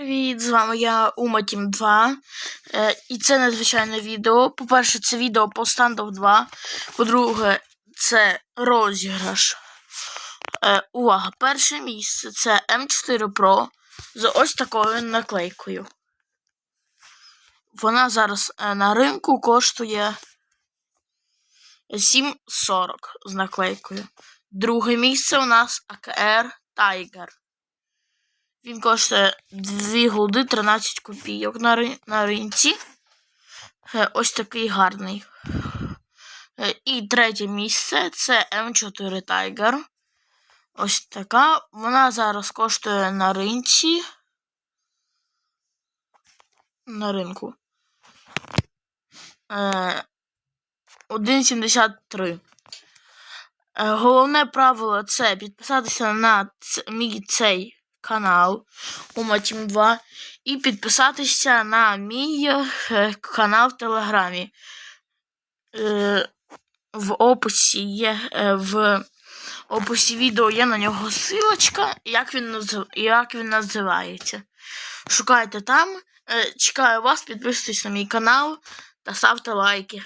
Привіт, з вами я Уматім 2. Е, і це надзвичайне відео. По-перше, це відео по стандов 2. По-друге, це розіграш. Е, увага! Перше місце це М4 Pro з ось такою наклейкою. Вона зараз е, на ринку коштує 7,40 з наклейкою. Друге місце у нас AKR Tiger. Він коштує 2 голди 13 копійок на, на ринці. Е, Ось такий гарний. Е, І третє місце це М4 Tiger. Ось така. Вона зараз коштує на ринці. На ринку. Е, 1,73. Е, Головне правило це підписатися на мій цей канал Уматім 2 і підписатися на мій е, канал в Телеграмі. Е, В описі є е, в описі відео є на нього силочка, як він, як він називається. Шукайте там. Чекаю вас, підписуйтесь на мій канал та ставте лайки.